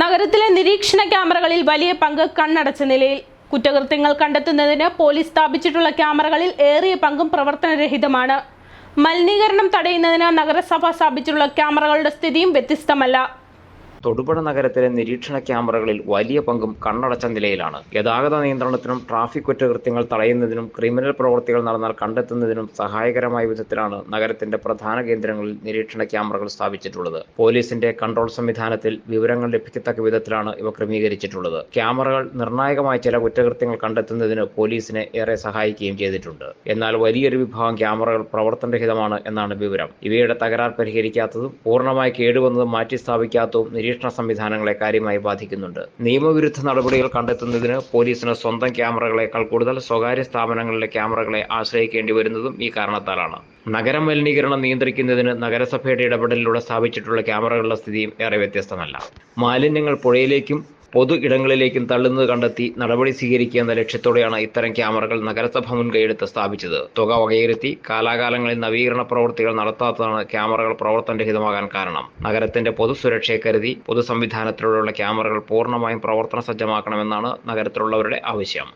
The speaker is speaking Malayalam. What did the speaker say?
നഗരത്തിലെ നിരീക്ഷണ ക്യാമറകളിൽ വലിയ പങ്ക് കണ്ണടച്ച നിലയിൽ കുറ്റകൃത്യങ്ങൾ കണ്ടെത്തുന്നതിന് പോലീസ് സ്ഥാപിച്ചിട്ടുള്ള ക്യാമറകളിൽ ഏറിയ പങ്കും പ്രവർത്തനരഹിതമാണ്. മലിനീകരണം തടയുന്നതിന് നഗരസഭ സ്ഥാപിച്ചിട്ടുള്ള ക്യാമറകളുടെ സ്ഥിതിയും വ്യത്യസ്തമല്ല. തൊടുപുഴ നഗരത്തിലെ നിരീക്ഷണ ക്യാമറകളിൽ വലിയ പങ്കും കണ്ണടച്ച നിലയിലാണ്. ഗതാഗത നിയന്ത്രണത്തിനും ട്രാഫിക് കുറ്റകൃത്യങ്ങൾ തടയുന്നതിനും ക്രിമിനൽ പ്രവൃത്തികൾ നടന്നാൽ കണ്ടെത്തുന്നതിനും സഹായകരമായ വിധത്തിലാണ് നഗരത്തിന്റെ പ്രധാന കേന്ദ്രങ്ങളിൽ നിരീക്ഷണ ക്യാമറകൾ സ്ഥാപിച്ചിട്ടുള്ളത്. പോലീസിന്റെ കൺട്രോൾ സംവിധാനത്തിൽ വിവരങ്ങൾ ലഭിക്കത്തക്ക വിധത്തിലാണ് ഇവ ക്രമീകരിച്ചിട്ടുള്ളത്. ക്യാമറകൾ നിർണായകമായ ചില കുറ്റകൃത്യങ്ങൾ കണ്ടെത്തുന്നതിന് പോലീസിനെ ഏറെ സഹായിക്കുകയും ചെയ്തിട്ടുണ്ട്. എന്നാൽ വലിയൊരു വിഭാഗം ക്യാമറകൾ പ്രവർത്തനരഹിതമാണ് എന്നാണ് വിവരം. ഇവയുടെ തകരാർ പരിഹരിക്കാത്തതും പൂർണമായി കേടുവന്നതും മാറ്റി സ്ഥാപിക്കാത്തതും സംവിധാനങ്ങളെ കാര്യമായി ബാധിക്കുന്നുണ്ട്. നിയമവിരുദ്ധ നടപടികൾ കണ്ടെത്തുന്നതിന് പോലീസിന് സ്വന്തം ക്യാമറകളെക്കാൾ കൂടുതൽ സ്വകാര്യ സ്ഥാപനങ്ങളിലെ ക്യാമറകളെ ആശ്രയിക്കേണ്ടി വരുന്നതും ഈ കാരണത്താലാണ്. നഗര മലിനീകരണം നിയന്ത്രിക്കുന്നതിന് നഗരസഭയുടെ ഇടപെടലിലൂടെ സ്ഥാപിച്ചിട്ടുള്ള ക്യാമറകളുടെ സ്ഥിതിയും ഏറെ വ്യത്യസ്തമല്ല. മാലിന്യങ്ങൾ പുഴയിലേക്കും പൊതു ഇടങ്ങളിലേക്കും തള്ളുന്നത് കണ്ടെത്തി നടപടി സ്വീകരിക്കുക എന്ന ലക്ഷ്യത്തോടെയാണ് ഇത്തരം ക്യാമറകൾ നഗരസഭ മുൻകൈയെടുത്ത് സ്ഥാപിച്ചത്. തുക വകയിരുത്തി കാലാകാലങ്ങളിൽ നവീകരണ പ്രവൃത്തികൾ നടത്താത്തതാണ് ക്യാമറകൾ പ്രവർത്തനരഹിതമാകാൻ കാരണം. നഗരത്തിന്റെ പൊതുസുരക്ഷയെ കരുതി പൊതു സംവിധാനത്തിലൂടെയുള്ള ക്യാമറകൾ പൂർണമായും പ്രവർത്തന സജ്ജമാക്കണമെന്നാണ് നഗരത്തിലുള്ളവരുടെ ആവശ്യം.